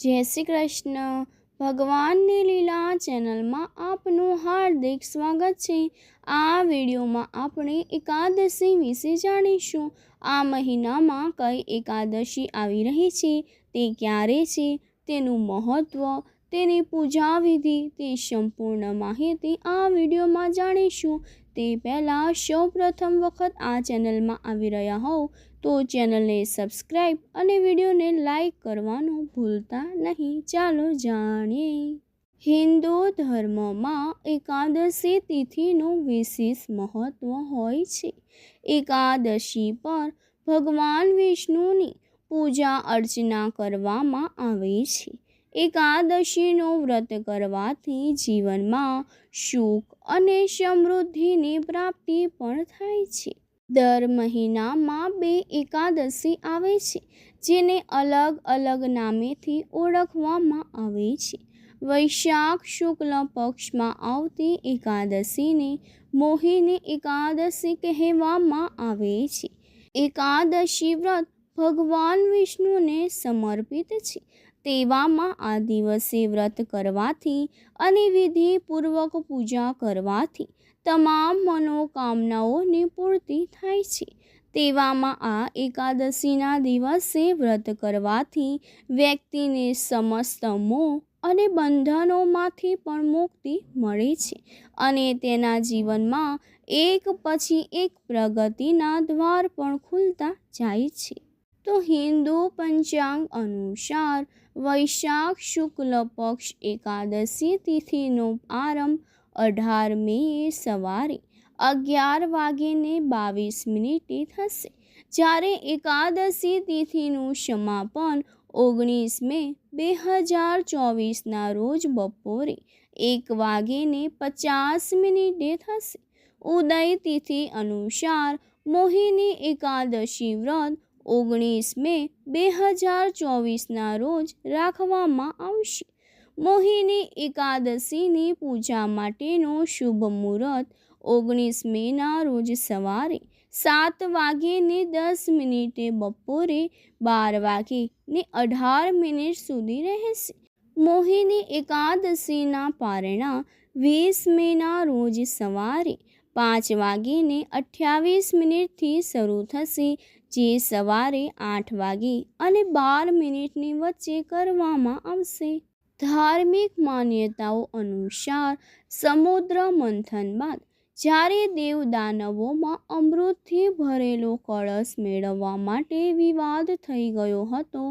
જય શ્રી કૃષ્ણ. ભગવાનની લીલા ચેનલમાં આપનું હાર્દિક સ્વાગત છે. આ વિડીયોમાં આપણે એકાદશી વિશે જાણીશું. આ મહિનામાં કઈ એકાદશી આવી રહી છે, તે ક્યારે છે, તેનું મહત્ત્વ તેની પૂજા વિધિ તે સંપૂર્ણ માહિતી આ વિડીયોમાં જાણીશું. તે પહેલાં સૌ પ્રથમ વખત આ ચેનલમાં આવી રહ્યા હોવ તો ચેનલને સબસ્ક્રાઈબ અને વિડીયોને લાઈક કરવાનું ભૂલતા નહીં. ચાલો જાણીએ. હિન્દુ ધર્મમાં એકાદશી તિથિનું વિશેષ મહત્ત્વ હોય છે. એકાદશી પર ભગવાન વિષ્ણુની પૂજા અર્ચના કરવામાં આવે છે. એકાદશીનું વ્રત કરવાથી જીવનમાં સુખ અને સમૃદ્ધિની પ્રાપ્તિ પણ થાય છે. દર મહિનામાં બે એકાદશી આવે છે, જેને અલગ અલગ નામેથી ઓળખવામાં આવે છે. વૈશાખ શુક્લ પક્ષમાં આવતી એકાદશીને મોહિની એકાદશી કહેવામાં આવે છે. એકાદશી વ્રત ભગવાન વિષ્ણુને સમર્પિત છે તેવામાં આ દિવસે વ્રત કરવાથી અને વિધિપૂર્વક પૂજા કરવાથી તમામ મનોકામનાઓની પૂર્તિ થાય છે. તેવામાં આ એકાદશીના દિવસે વ્રત કરવાથી વ્યક્તિને સમસ્ત મોહ અને બંધનોમાંથી પણ મુક્તિ મળે છે અને તેના જીવનમાં એક પછી એક પ્રગતિના દ્વાર પણ ખુલતા જાય છે. તો હિન્દુ પંચાંગ અનુસાર વૈશાખ શુક્લ પક્ષ એકાદશી તિથિનો આરંભ અઢાર મે સવારે અગિયાર વાગીને બાવીસ મિનિટે થશે. જ્યારે એકાદશી તિથિનું સમાપન ઓગણીસ મે બે હજાર ચોવીસના રોજ બપોરે એક વાગેને પચાસ મિનિટે થશે. ઉદય તિથિ અનુસાર મોહિની એકાદશી વ્રત ઓગણીસ મે બે હજાર ચોવીસના રોજ રાખવામાં આવશે. મોહિની એકાદશીની પૂજા માટેનો શુભ મુહૂર્ત ઓગણીસ મેના રોજ સવારે સાત વાગ્યે દસ મિનિટે બપોરે બાર વાગે ને અઢાર મિનિટ સુધી રહેશે. મોહિની એકાદશીના પારણા વીસ મેના રોજ સવારે પાંચ વાગીને અઠ્યાવીસ મિનિટથી શરૂ થશે જે સવારે આઠ વાગે અને બાર મિનિટની વચ્ચે કરવામાં આવશે. ધાર્મિક માન્યતાઓ અનુસાર સમુદ્ર મંથન બાદ જ્યારે દેવ દાનવોમાં અમૃતથી ભરેલો કળશ મેળવવા માટે વિવાદ થઈ ગયો હતો,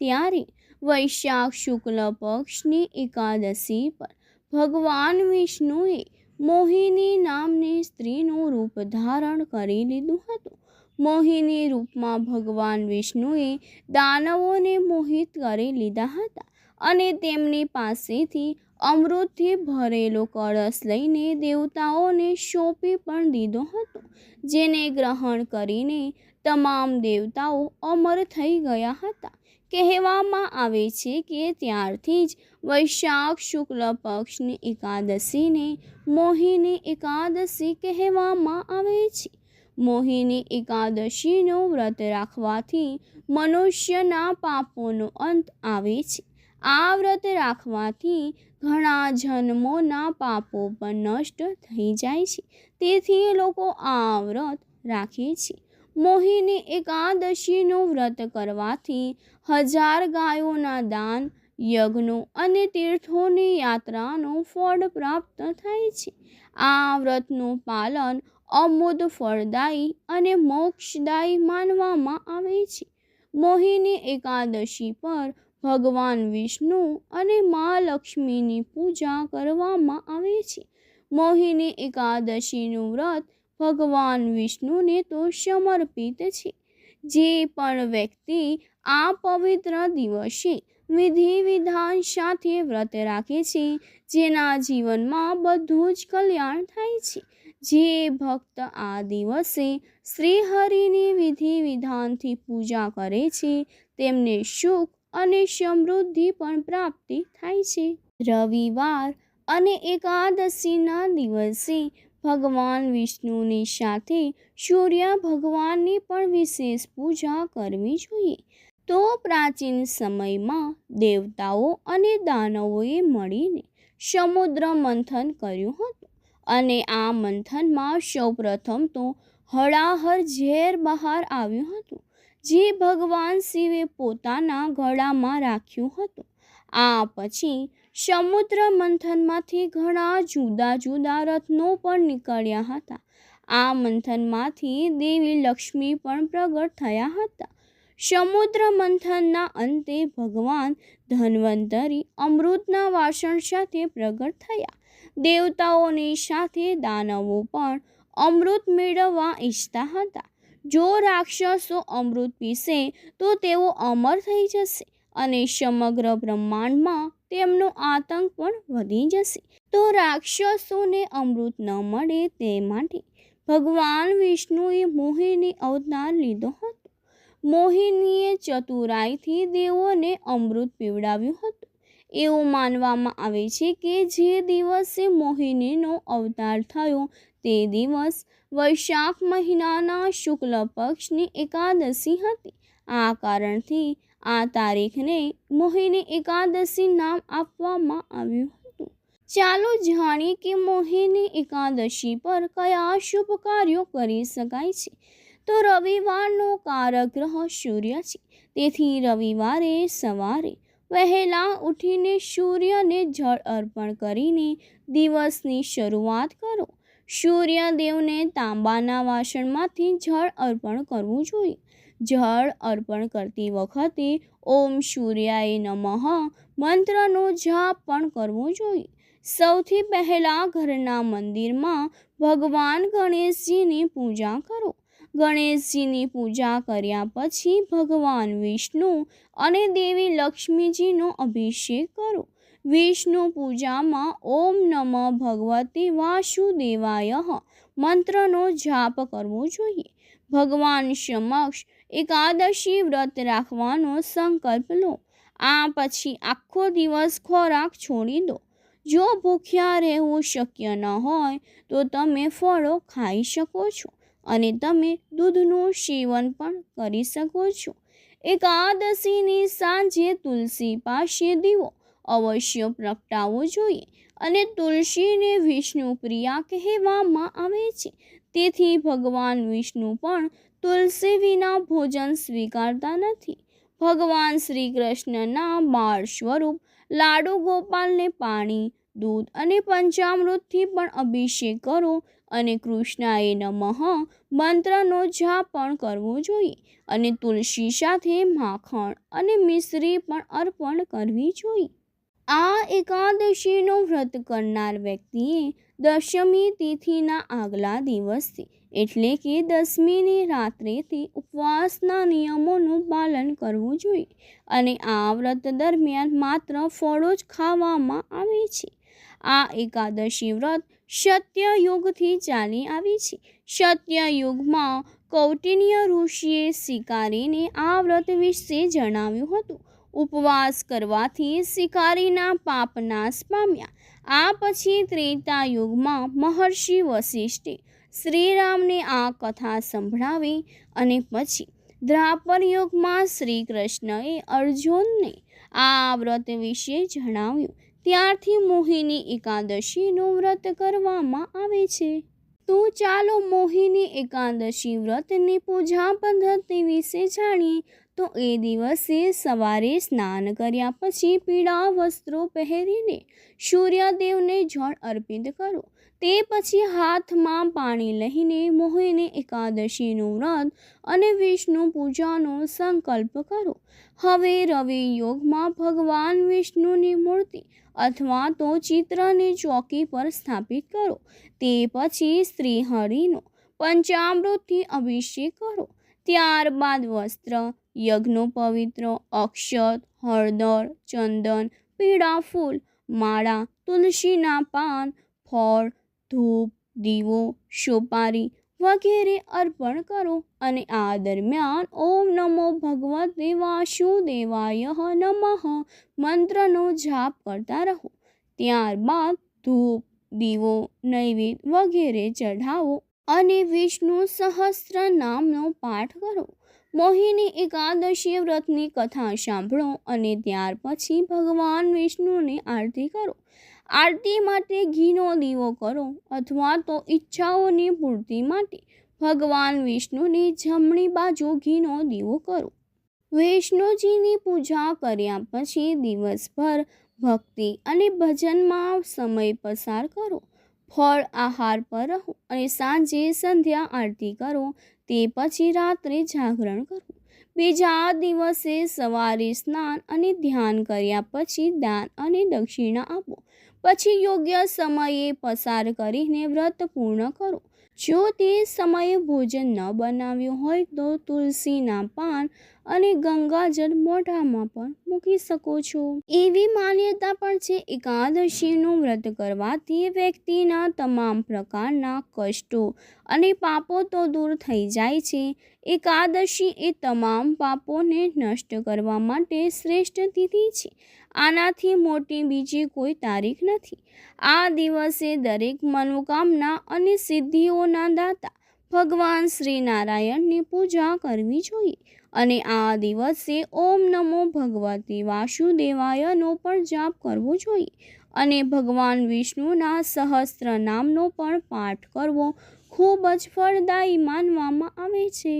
ત્યારે વૈશાખ શુક્લ પક્ષની એકાદશી પર ભગવાન વિષ્ણુએ મોહિની નામની સ્ત્રીનું રૂપ ધારણ કરી લીધું હતું. મોહિની રૂપમાં ભગવાન વિષ્ણુએ દાનવોને મોહિત કરી લીધા હતા અને તેમની પાસેથી અમૃતથી ભરેલો કળશ લઈને દેવતાઓને સોંપી પણ દીધો હતો, જેને ગ્રહણ કરીને તમામ દેવતાઓ અમર થઈ ગયા હતા. કહેવામાં આવે છે કે ત્યારથી જ વૈશાખ શુક્લ પક્ષની એકાદશીને મોહિની એકાદશી કહેવામાં આવે છે. મોહિની એકાદશીનું વ્રત રાખવાથી મનુષ્યના પાપોનો અંત આવે છે. આ વ્રત રાખવાથી ઘણા જન્મોના પાપો પણ નષ્ટ થઈ જાય છે. તેથી લોકો આ વ્રત રાખે છે. મોહિની એકાદશીનું વ્રત કરવાથી હજાર ગાયોના દાન, યજ્ઞો અને તીર્થોની યાત્રાનું ફળ પ્રાપ્ત થાય છે. આ વ્રતનું પાલન અમુદ ફળદાયી અને મોક્ષદાયી માનવામાં આવે છે. મોહિની એકાદશી પર ભગવાન વિષ્ણુ અને મા લક્ષ્મીની પૂજા કરવામાં આવે છે. મોહિની એકાદશીનું વ્રત ભગવાન વિષ્ણુને તો સમર્પિત છે. જે પણ વ્યક્તિ આ પવિત્ર દિવસે વિધિ વિધાન સાથે વ્રત રાખે છે, જેના જીવનમાં બધું જ કલ્યાણ થાય છે. જે ભક્ત આ દિવસે શ્રીહરિની વિધિ વિધાનથી પૂજા કરે છે, તેમને સુખ અને સમૃદ્ધિ પણ પ્રાપ્તિ થાય છે. રવિવાર અને એકાદશીના દિવસે ભગવાન વિષ્ણુની સાથે સૂર્ય ભગવાનની પણ વિશેષ પૂજા કરવી જોઈએ. તો પ્રાચીન સમયમાં દેવતાઓ અને દાનવોએ મળીને સમુદ્ર મંથન કર્યું હતું. અને આ મંથનમાં સૌપ્રથમ તો હળાહર ઝેર બહાર આવ્યું હતું, જે ભગવાન શિવે પોતાના ગળામાં રાખ્યું હતું. આ પછી સમુદ્ર મંથનમાંથી ઘણા જુદા જુદા રત્નો પણ નીકળ્યા હતા. આ મંથનમાંથી દેવી લક્ષ્મી પણ પ્રગટ થયા હતા. સમુદ્ર મંથનના અંતે ભગવાન ધન્વંતરી અમૃતના વાસણ સાથે પ્રગટ થયા. દેવતાઓની સાથે દાનવો પણ અમૃત મેળવવા ઈચ્છતા હતા. જો રાક્ષસો અમૃત પીશે તો તેઓ અમર થઈ જશે અને સમગ્ર બ્રહ્માંડમાં તેમનો આતંક પણ વધી જશે. તો રાક્ષસોને અમૃત ન મળે તે માટે ભગવાન વિષ્ણુએ મોહિની અવતાર લીધો હતો. મોહિનીએ ચતુરાઈથી દેવોને અમૃત પીવડાવ્યું હતું. એવું માનવામાં આવે છે કે જે દિવસે મોહિનીનો અવતાર થયો, તે દિવસ વૈશાખ મહિનાના શુક્લ પક્ષની એકાદશી હતી. આ કારણથી આ તારીખને મોહિની એકાદશી નામ આપવામાં આવ્યું હતું. ચાલો જાણીએ કે મોહિની એકાદશી પર કયા શુભ કાર્યો કરી શકાય છે. તો રવિવારનો કારક ગ્રહ સૂર્ય છે. તેથી રવિવારે સવારે વહેલા ઉઠીને સૂર્યને જળ અર્પણ કરીને દિવસની શરૂઆત કરો. સૂર્યદેવને તાંબાના વાસણમાંથી જળ અર્પણ કરવું જોઈએ. જળ અર્પણ કરતી વખતે ઓમ સૂર્યાય નમઃ મંત્રનો જાપ પણ કરવો જોઈએ. સૌથી પહેલાં ઘરના મંદિરમાં ભગવાન ગણેશજીની પૂજા કરો. ગણેશજીની પૂજા કર્યા પછી ભગવાન વિષ્ણુ અને દેવી લક્ષ્મીજીનો અભિષેક કરો. વિષ્ણુ પૂજામાં ઓમ નમઃ ભગવતી વાસુદેવાય મંત્રનો જાપ કરવો જોઈએ. ભગવાન સમક્ષ એકાદશી વ્રત રાખવાનો સંકલ્પ લો. આ પછી આખો દિવસ ખોરાક છોડી દો. જો ભૂખ્યા રહેવું શક્ય ન હોય તો તમે ફળો ખાઈ શકો છો. અને તમે દૂધનું સેવન પણ કરી શકો છો. એકાદશીની સાંજે તુલસી પાસે દીવો અવશ્ય પ્રગટાવવો જોઈએ અને તુલસીને વિષ્ણુ પ્રિયા કહેવામાં આવે છે. તેથી ભગવાન વિષ્ણુ પણ તુલસી વિના ભોજન સ્વીકારતા નથી. ભગવાન શ્રી કૃષ્ણના બાળ સ્વરૂપ લાડુ ગોપાલને પાણી, દૂધ અને પંચામૃતથી પણ અભિષેક કરો અને કૃષ્ણાએ નમઃ મંત્રનો જાપ પણ કરવો જોઈએ અને તુલસી સાથે માખણ અને મિશ્રી પણ અર્પણ કરવી જોઈએ. આ એકાદશીનું વ્રત કરનાર વ્યક્તિએ દશમી તિથિના આગલા દિવસથી એટલે કે દસમીની રાત્રેથી ઉપવાસના નિયમોનું પાલન કરવું જોઈએ અને આ વ્રત દરમિયાન માત્ર ફળો જ ખાવામાં આવે છે. આ એકાદશી વ્રત સત્ય યુગથી ચાલી આવી છે. સત્ય યુગમાં કૌટિન્ય ઋષિએ શિકારીને આ વ્રત વિશે જણાવ્યું હતું. ઉપવાસ કરવાથી શિકારીના પાપ નાશ પામ્યા. આ પછી ત્રેતા યુગમાં મહર્ષિ વશિષ્ઠે શ્રીરામને આ કથા સંભળાવી અને પછી દ્રાપર યુગમાં શ્રી કૃષ્ણએ અર્જુનને આ વ્રત વિશે જણાવ્યું. ત્યારથી મોહિની એકાદશીનું વ્રત કરવામાં આવે છે. તો ચાલો મોહિની એકાદશી વ્રતની પૂજા પદ્ધતિ વિશે જાણીએ. તો એ દિવસે સવારે સ્નાન કર્યા પછી પીળા વસ્ત્રો પહેરીને સૂર્યદેવને જળ અર્પિત કરો. તે પછી હાથમાં પાણી લઈને મોહિને એકાદશીનું વ્રત અને વિષ્ણુ પૂજાનો સંકલ્પ કરો. હવે રવિ યોગમાં ભગવાન વિષ્ણુની મૂર્તિ અથવા તો ચિત્રની ચોકી પર સ્થાપિત કરો. તે પછી શ્રીહરિનો પંચામૃતથી અભિષેક કરો. ત્યારબાદ વસ્ત્ર, યજ્ઞો પવિત્ર, અક્ષત, હળદર, ચંદન, પીળા ફૂલ, માળા, તુલસીના પાન, ફળ ધૂપ, દીવો, સોપારી વગેરે અર્પણ કરો અને આ દરમિયાન ઓમ નમો ભગવતે વાસુદેવાય નમઃ મંત્રનો જાપ કરતા રહો. ત્યારબાદ ધૂપ, દીવો, નૈવેદ્ય વગેરે ચઢાવો અને વિષ્ણુ સહસ્ત્ર નામનો પાઠ કરો. મોહિની એકાદશી વ્રતની કથા સાંભળો અને ત્યાર પછી ભગવાન વિષ્ણુની આરતી કરો. આરતી માટે ઘીનો દીવો કરો અથવા તો ઈચ્છાઓની પૂર્તિ માટે ભગવાન વિષ્ણુની જમણી બાજુ ઘીનો દીવો કરો. વૈષ્ણુજીની પૂજા કર્યા પછી દિવસભર ભક્તિ અને ભજનમાં સમય પસાર કરો. ફળ આહાર પર રહો અને સાંજે સંધ્યા આરતી કરો, તે પછી રાત્રે જાગરણ કરો. બીજા દિવસે સવારે સ્નાન અને ધ્યાન કર્યા પછી દાન અને દક્ષિણા આપો. પછી યોગ્ય સમયે પસાર કરીને વ્રત પૂર્ણ કરો. જો તે સમયે ભોજન ન બનાવ્યું હોય તો તુલસીના પાન અને ગંગાજળ મોઢામાં પણ મૂકી શકો છો. એવી માન્યતા પણ છે, એકાદશીનું વ્રત કરવાથી વ્યક્તિના તમામ પ્રકારના કષ્ટો અને પાપો તો દૂર થઈ જાય છે. એકાદશી એ તમામ પાપોને નષ્ટ કરવા માટે શ્રેષ્ઠ તિથિ છે. આનાથી મોટી બીજી કોઈ તારીખ નથી. આ દિવસે દરેક મનોકામના અને સિદ્ધિઓના દાતા ભગવાન શ્રી નારાયણની પૂજા કરવી જોઈએ અને આ દિવસે ઓમ નમો ભગવતી વાસુદેવાયનો પણ જાપ કરવો જોઈએ અને ભગવાન વિષ્ણુના સહસ્ત્ર નામનો પણ પાઠ કરવો ખૂબ જ ફળદાયી માનવામાં આવે છે.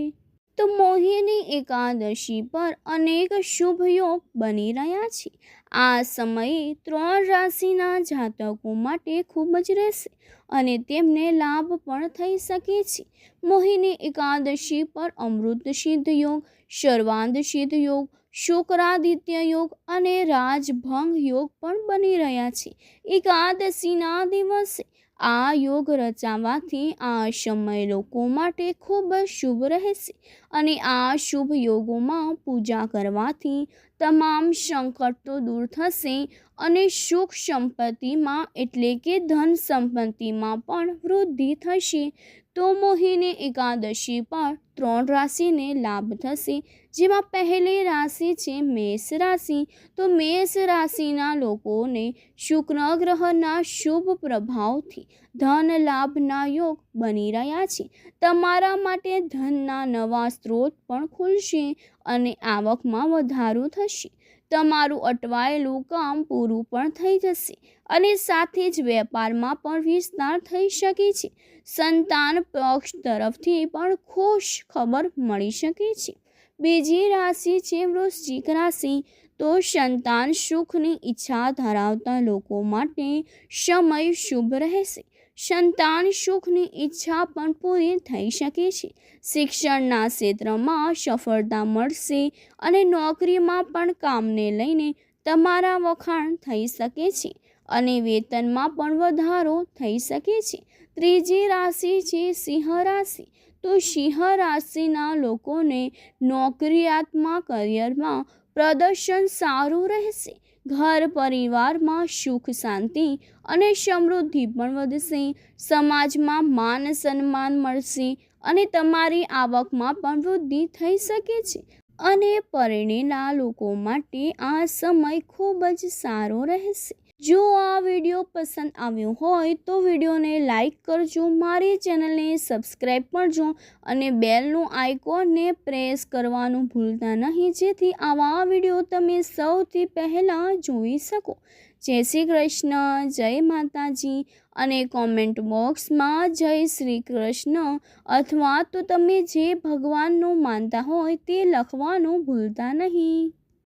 તો મોહિની એકાદશી પર અનેક શુભ યોગ બની રહ્યા છે. આ સમયે ત્રણ રાશિના જાતકો માટે ખૂબ જ રહેશે અને તેમને લાભ પણ થઈ શકે છે. મોહિની એકાદશી પર અમૃત સિદ્ધ યોગ સર્વાંધ સિદ્ધ યોગ, શુક્રાદિત્ય યોગ અને રાજભંગ યોગ પણ બની રહ્યા છે. એકાદશીના દિવસે આ યોગ રચાવાથી આ સમય લોકો માટે ખૂબ શુભ રહેશે અને આ શુભ યોગોમાં પૂજા કરવાથી તમામ સંકટો દૂર થશે અને સુખ સંપત્તિમાં એટલે કે ધન સંપત્તિમાં પણ વૃદ્ધિ થશે. તો મોહિની એકાદશી પર ત્રણ રાશિને લાભ થશે. જેમાં પહેલી રાશિ છે મેષ રાશિ. તો મેષ રાશિના લોકોને શુક્ર ગ્રહના શુભ પ્રભાવથી ધન લાભના યોગ બની રહ્યા છે. તમારા માટે ધનના નવા સ્ત્રોત પણ ખુલશે અને આવકમાં વધારો થશે. તમારું અટવાયેલું કામ પૂરું પણ થઈ જશે અને સાથે જ વેપારમાં પણ વિસ્તાર થઈ શકે છે. સંતાન પક્ષ તરફથી પણ ખુશ ખબર મળી શકે છે. બીજી રાશિ છે વૃશ્ચિક રાશિ. તો સંતાન સુખની ઈચ્છા ધરાવતા લોકો માટે સમય શુભ રહેશે. સંતાન સુખની ઈચ્છા પણ પૂરી થઈ શકે છે. શિક્ષણના ક્ષેત્રમાં સફળતા મળશે અને નોકરીમાં પણ કામને લઈને તમારા વખાણ થઈ શકે છે અને વેતનમાં પણ વધારો થઈ શકે છે. ત્રીજી રાશિ છે સિંહ રાશિ. તો સિંહ રાશિના લોકોને નોકરિયાતમાં કરિયરમાં પ્રદર્શન સારું રહેશે. ઘર પરિવારમાં સુખ શાંતિ અને સમૃદ્ધિ પણ વધશે. સમાજમાં માન સન્માન મળશે અને તમારી આવકમાં પણ વૃદ્ધિ થઈ શકે છે. અને પરણેલા લોકો માટે આ સમય ખૂબ જ સારો રહેશે. જો આ વીડિયો પસંદ આવ્યો હોય તો વિડીયોને લાઇક કરજો, મારી ચેનલને સબસ્ક્રાઈબ કરજો અને બેલનું આઇકોનને પ્રેસ કરવાનું ભૂલતા નહીં, જેથી આવા વીડિયો તમે સૌથી પહેલાં જોઈ શકો. જય શ્રી કૃષ્ણ, જય માતાજી અને કોમેન્ટ બોક્સમાં જય શ્રી કૃષ્ણ અથવા તો તમે જે ભગવાનનું માનતા હોય તે લખવાનું ભૂલતા નહીં.